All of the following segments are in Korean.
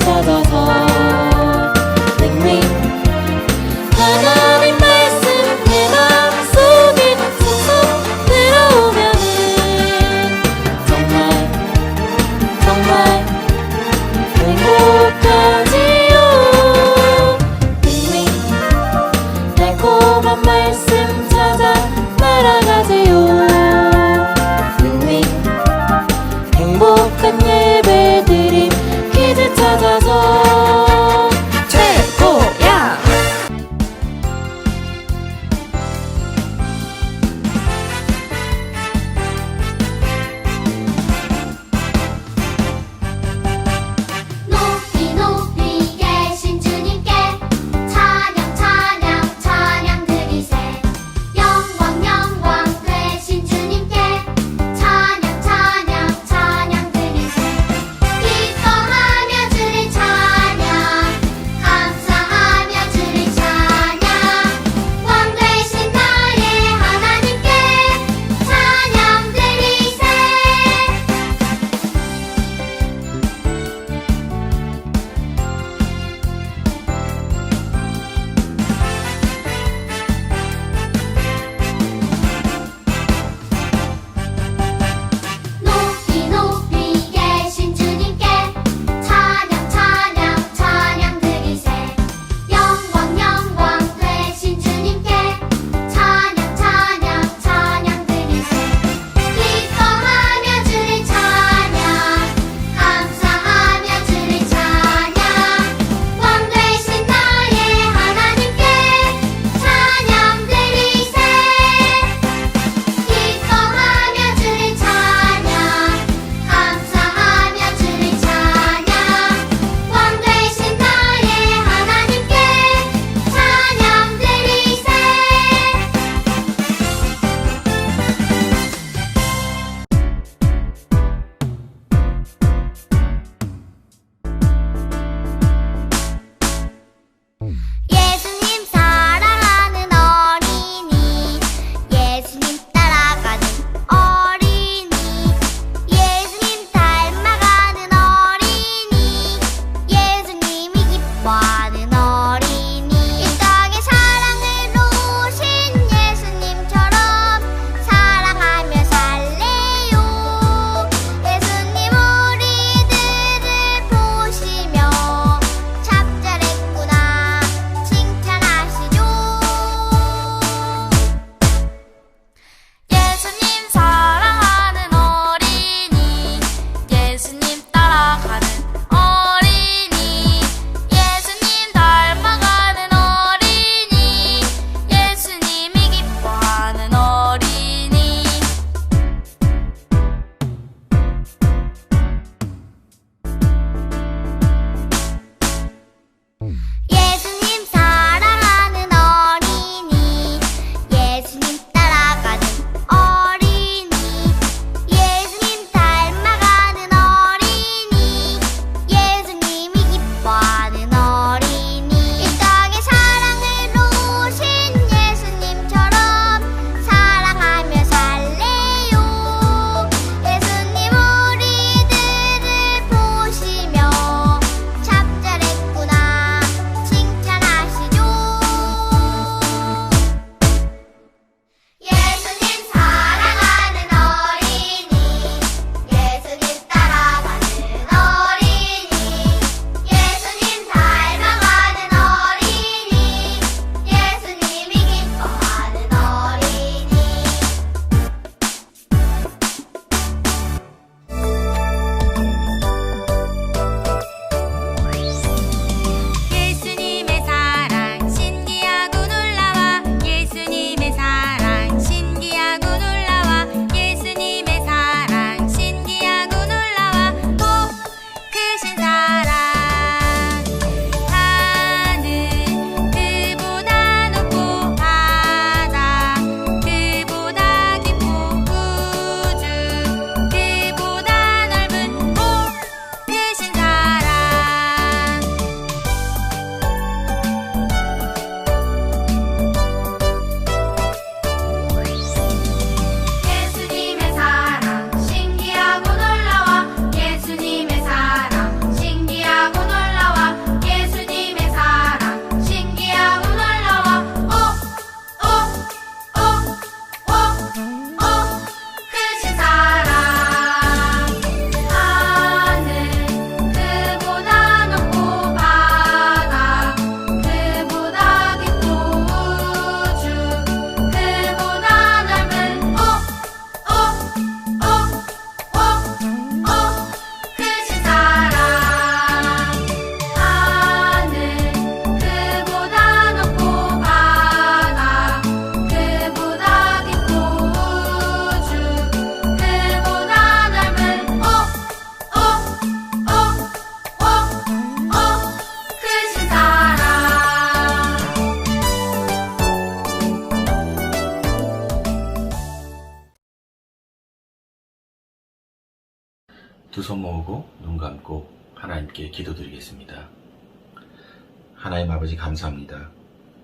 찾아서 두 손 모으고 눈 감고 하나님께 기도드리겠습니다. 하나님 아버지 감사합니다.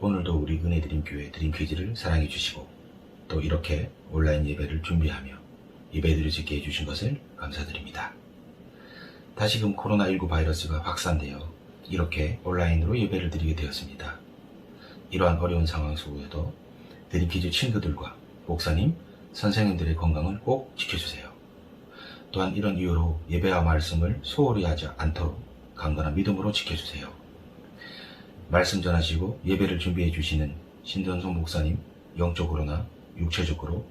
오늘도 우리 은혜드림 교회 드림 퀴즈를 사랑해 주시고 또 이렇게 온라인 예배를 준비하며 예배드릴 수 있게 해주신 것을 감사드립니다. 다시금 코로나19 바이러스가 확산되어 이렇게 온라인으로 예배를 드리게 되었습니다. 이러한 어려운 상황 속에도 드림 퀴즈 친구들과 목사님, 선생님들의 건강을 꼭 지켜주세요. 또한 이런 이유로 예배와 말씀을 소홀히 하지 않도록 강건한 믿음으로 지켜주세요. 말씀 전하시고 예배를 준비해 주시는 신전송 목사님 영적으로나 육체적으로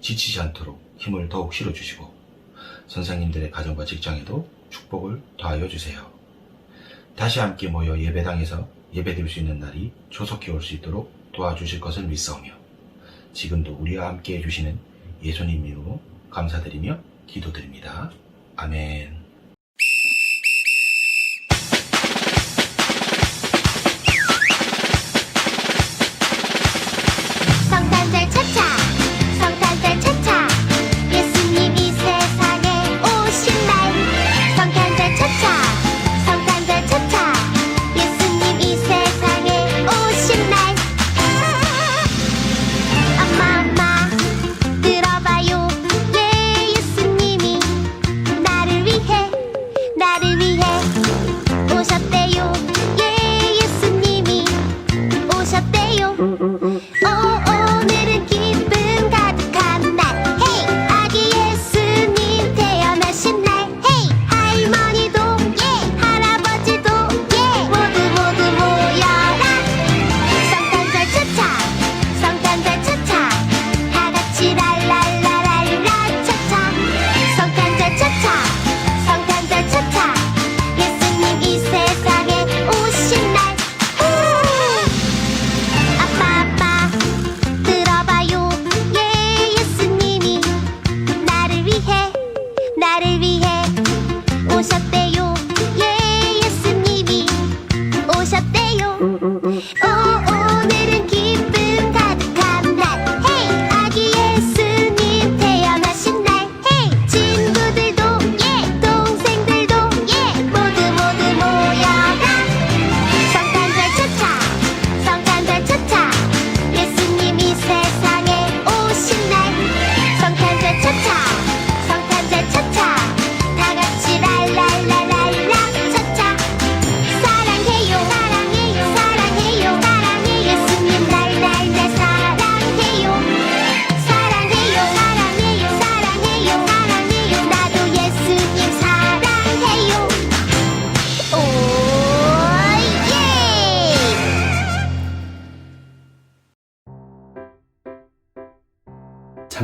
지치지 않도록 힘을 더욱 실어주시고 선생님들의 가정과 직장에도 축복을 더하여 주세요. 다시 함께 모여 예배당에서 예배드릴 수 있는 날이 조속히 올 수 있도록 도와주실 것을 믿사오며 지금도 우리와 함께 해주시는 예수님 이름으로 감사드리며 기도드립니다. 아멘.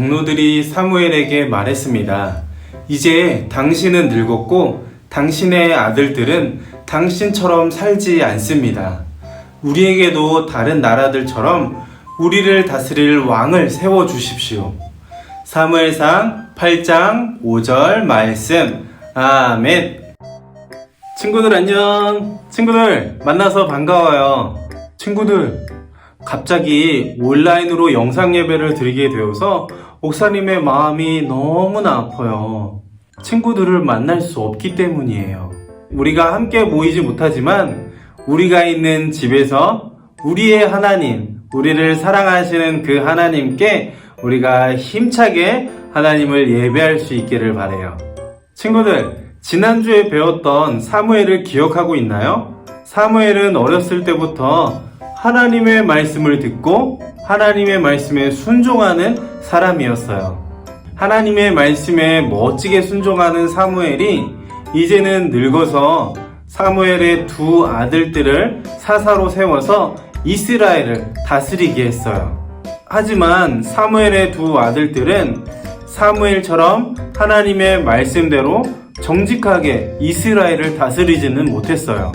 장로들이 사무엘에게 말했습니다. 이제 당신은 늙었고 당신의 아들들은 당신처럼 살지 않습니다. 우리에게도 다른 나라들처럼 우리를 다스릴 왕을 세워 주십시오. 사무엘상 8장 5절 말씀. 아멘. 친구들 안녕. 친구들 만나서 반가워요. 친구들 갑자기 온라인으로 영상 예배를 드리게 되어서 목사님의 마음이 너무나 아파요. 친구들을 만날 수 없기 때문이에요. 우리가 함께 모이지 못하지만 우리가 있는 집에서 우리의 하나님, 우리를 사랑하시는 그 하나님께 우리가 힘차게 하나님을 예배할 수 있기를 바래요. 친구들, 지난주에 배웠던 사무엘을 기억하고 있나요? 사무엘은 어렸을 때부터 하나님의 말씀을 듣고 하나님의 말씀에 순종하는 사람이었어요. 하나님의 말씀에 멋지게 순종하는 사무엘이 이제는 늙어서 사무엘의 두 아들들을 사사로 세워서 이스라엘을 다스리게 했어요. 하지만 사무엘의 두 아들들은 사무엘처럼 하나님의 말씀대로 정직하게 이스라엘을 다스리지는 못했어요.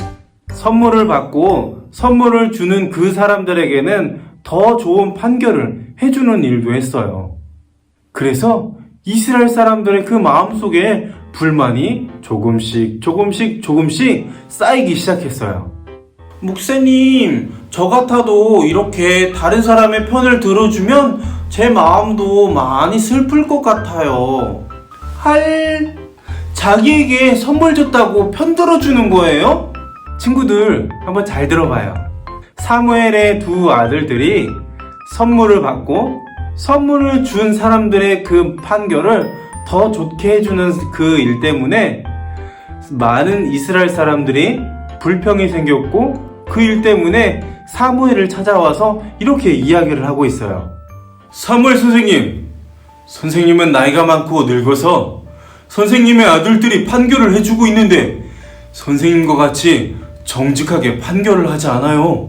선물을 받고 선물을 주는 그 사람들에게는 더 좋은 판결을 해주는 일도 했어요. 그래서 이스라엘 사람들의 그 마음속에 불만이 조금씩 조금씩 조금씩 쌓이기 시작했어요. 목사님, 저 같아도 이렇게 다른 사람의 편을 들어주면 제 마음도 많이 슬플 것 같아요. 할, 자기에게 선물 줬다고 편 들어 주는 거예요? 친구들, 한번 잘 들어봐요. 사무엘의 두 아들들이 선물을 받고 선물을 준 사람들의 그 판결을 더 좋게 해주는 그 일 때문에 많은 이스라엘 사람들이 불평이 생겼고 그 일 때문에 사무엘을 찾아와서 이렇게 이야기를 하고 있어요. 사무엘 선생님, 선생님은 나이가 많고 늙어서 선생님의 아들들이 판결을 해주고 있는데 선생님과 같이 정직하게 판결을 하지 않아요.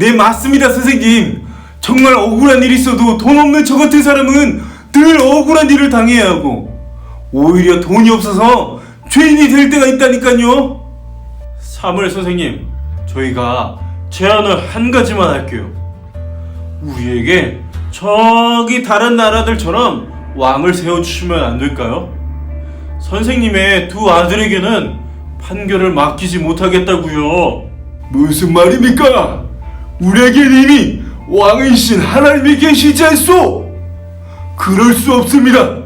네, 맞습니다, 선생님. 정말 억울한 일이 있어도 돈 없는 저 같은 사람은 늘 억울한 일을 당해야 하고 오히려 돈이 없어서 죄인이 될 때가 있다니까요. 사무엘 선생님, 저희가 제안을 한 가지만 할게요. 우리에게 저기 다른 나라들처럼 왕을 세워주시면 안 될까요? 선생님의 두 아들에게는 판결을 맡기지 못하겠다고요. 무슨 말입니까? 우리에겐 이미 왕이신 하나님이 계시지 않소? 그럴 수 없습니다.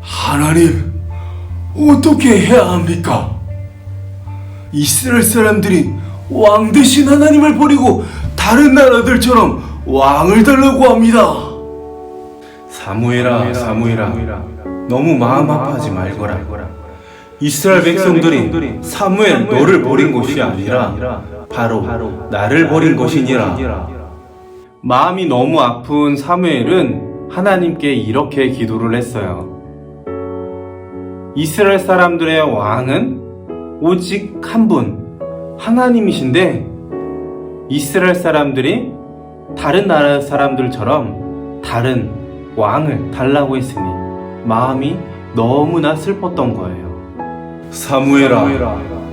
하나님, 어떻게 해야 합니까? 이스라엘 사람들이 왕 대신 하나님을 버리고 다른 나라들처럼 왕을 달라고 합니다. 사무엘아, 사무엘아, 너무 마음 아파하지 말거라. 이스라엘 백성들이 사무엘 너를 버린 것이 아니라 바로 나를 버린 것이니라. 마음이 너무 아픈 사무엘은 하나님께 이렇게 기도를 했어요. 이스라엘 사람들의 왕은 오직 한 분, 하나님이신데 이스라엘 사람들이 다른 나라 사람들처럼 다른 왕을 달라고 했으니 마음이 너무나 슬펐던 거예요. 사무엘아,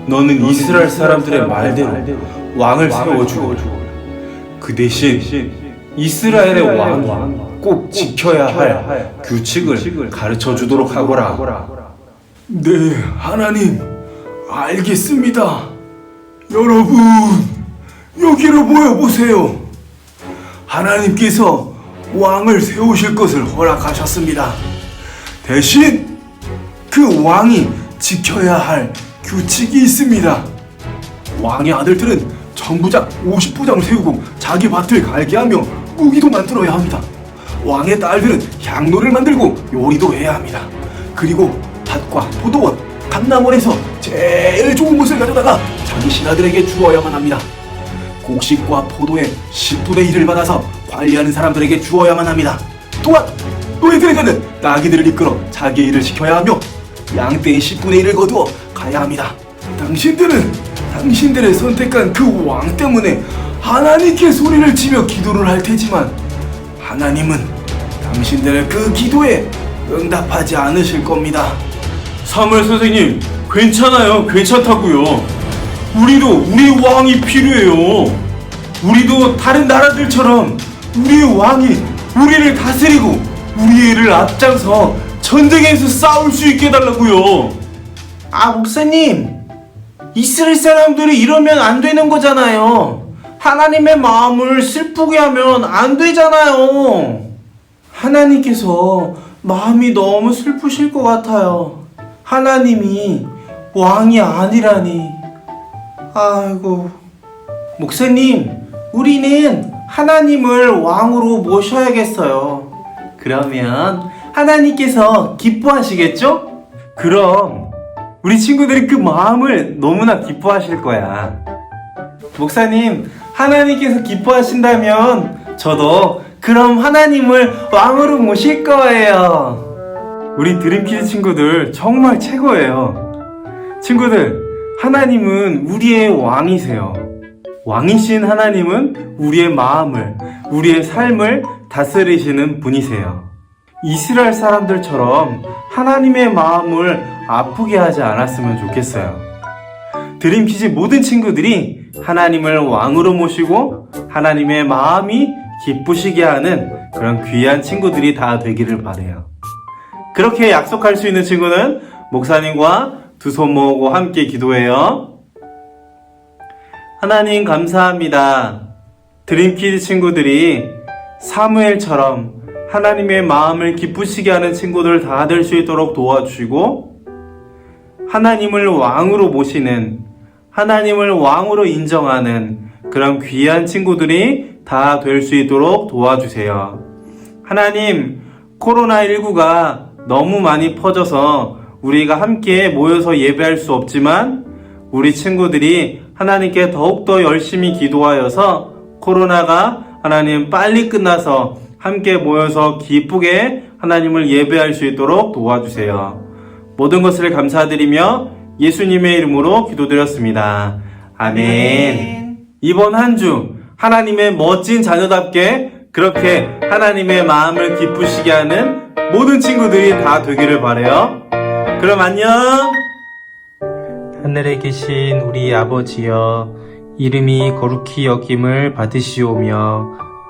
너는 이스라엘 사람들의 말대로 왕을 세워주고 그 대신 이스라엘의 왕이 꼭 지켜야 할 규칙을 가르쳐 주도록 하거라. 네, 하나님, 알겠습니다. 여러분, 여기로 모여보세요. 하나님께서 왕을 세우실 것을 허락하셨습니다. 대신 그 왕이 지켜야 할 규칙이 있습니다. 왕의 아들들은 전부장 50부장을 세우고 자기 밭을 갈게 하며 무기도 만들어야 합니다. 왕의 딸들은 향로를 만들고 요리도 해야 합니다. 그리고 밭과 포도원, 감나원에서 제일 좋은 것을 가져다가 자기 신하들에게 주어야만 합니다. 곡식과 포도의 10분의 1을 받아서 관리하는 사람들에게 주어야만 합니다. 또한 노예들에게는 나귀들을 이끌어 자기의 일을 시켜야 하며 양떼의 10분의 1을 거두어 가야 합니다. 당신들은 당신들의 선택한 그 왕 때문에 하나님께 소리를 치며 기도를 할 테지만 하나님은 당신들의 그 기도에 응답하지 않으실 겁니다. 사무엘 선생님, 괜찮아요. 괜찮다고요. 우리도 우리 왕이 필요해요. 우리도 다른 나라들처럼 우리의 왕이 우리를 다스리고 우리의 일을 앞장서 전쟁에서 싸울 수 있게 해달라고요. 아 목사님, 이스라엘 사람들이 이러면 안 되는 거잖아요. 하나님의 마음을 슬프게 하면 안 되잖아요. 하나님께서 마음이 너무 슬프실 것 같아요. 하나님이 왕이 아니라니. 아이고. 목사님, 우리는 하나님을 왕으로 모셔야겠어요. 그러면 하나님께서 기뻐하시겠죠? 그럼 우리 친구들이 그 마음을 너무나 기뻐하실 거야. 목사님, 하나님께서 기뻐하신다면 저도 그럼 하나님을 왕으로 모실 거예요. 우리 드림키즈 친구들 정말 최고예요. 친구들, 하나님은 우리의 왕이세요. 왕이신 하나님은 우리의 마음을, 우리의 삶을 다스리시는 분이세요. 이스라엘 사람들처럼 하나님의 마음을 아프게 하지 않았으면 좋겠어요. 드림키즈 모든 친구들이 하나님을 왕으로 모시고 하나님의 마음이 기쁘시게 하는 그런 귀한 친구들이 다 되기를 바래요. 그렇게 약속할 수 있는 친구는 목사님과 두 손 모으고 함께 기도해요. 하나님 감사합니다. 드림키즈 친구들이 사무엘처럼 하나님의 마음을 기쁘시게 하는 친구들 다 될 수 있도록 도와주시고 하나님을 왕으로 모시는 하나님을 왕으로 인정하는 그런 귀한 친구들이 다 될 수 있도록 도와주세요. 하나님, 코로나19가 너무 많이 퍼져서 우리가 함께 모여서 예배할 수 없지만 우리 친구들이 하나님께 더욱더 열심히 기도하여서 코로나가 하나님 빨리 끝나서 함께 모여서 기쁘게 하나님을 예배할 수 있도록 도와주세요. 모든 것을 감사드리며 예수님의 이름으로 기도드렸습니다. 아멘. 이번 한 주 하나님의 멋진 자녀답게 그렇게 하나님의 마음을 기쁘시게 하는 모든 친구들이 다 되기를 바래요. 그럼 안녕. 하늘에 계신 우리 아버지여 이름이 거룩히 여김을 받으시오며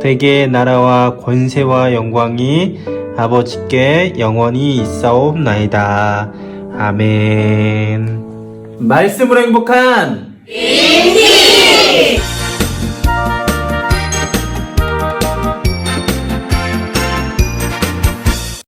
대개 나라와 권세와 영광이 아버지께 영원히 있사옵나이다. 아멘. 말씀으로 행복한 인기!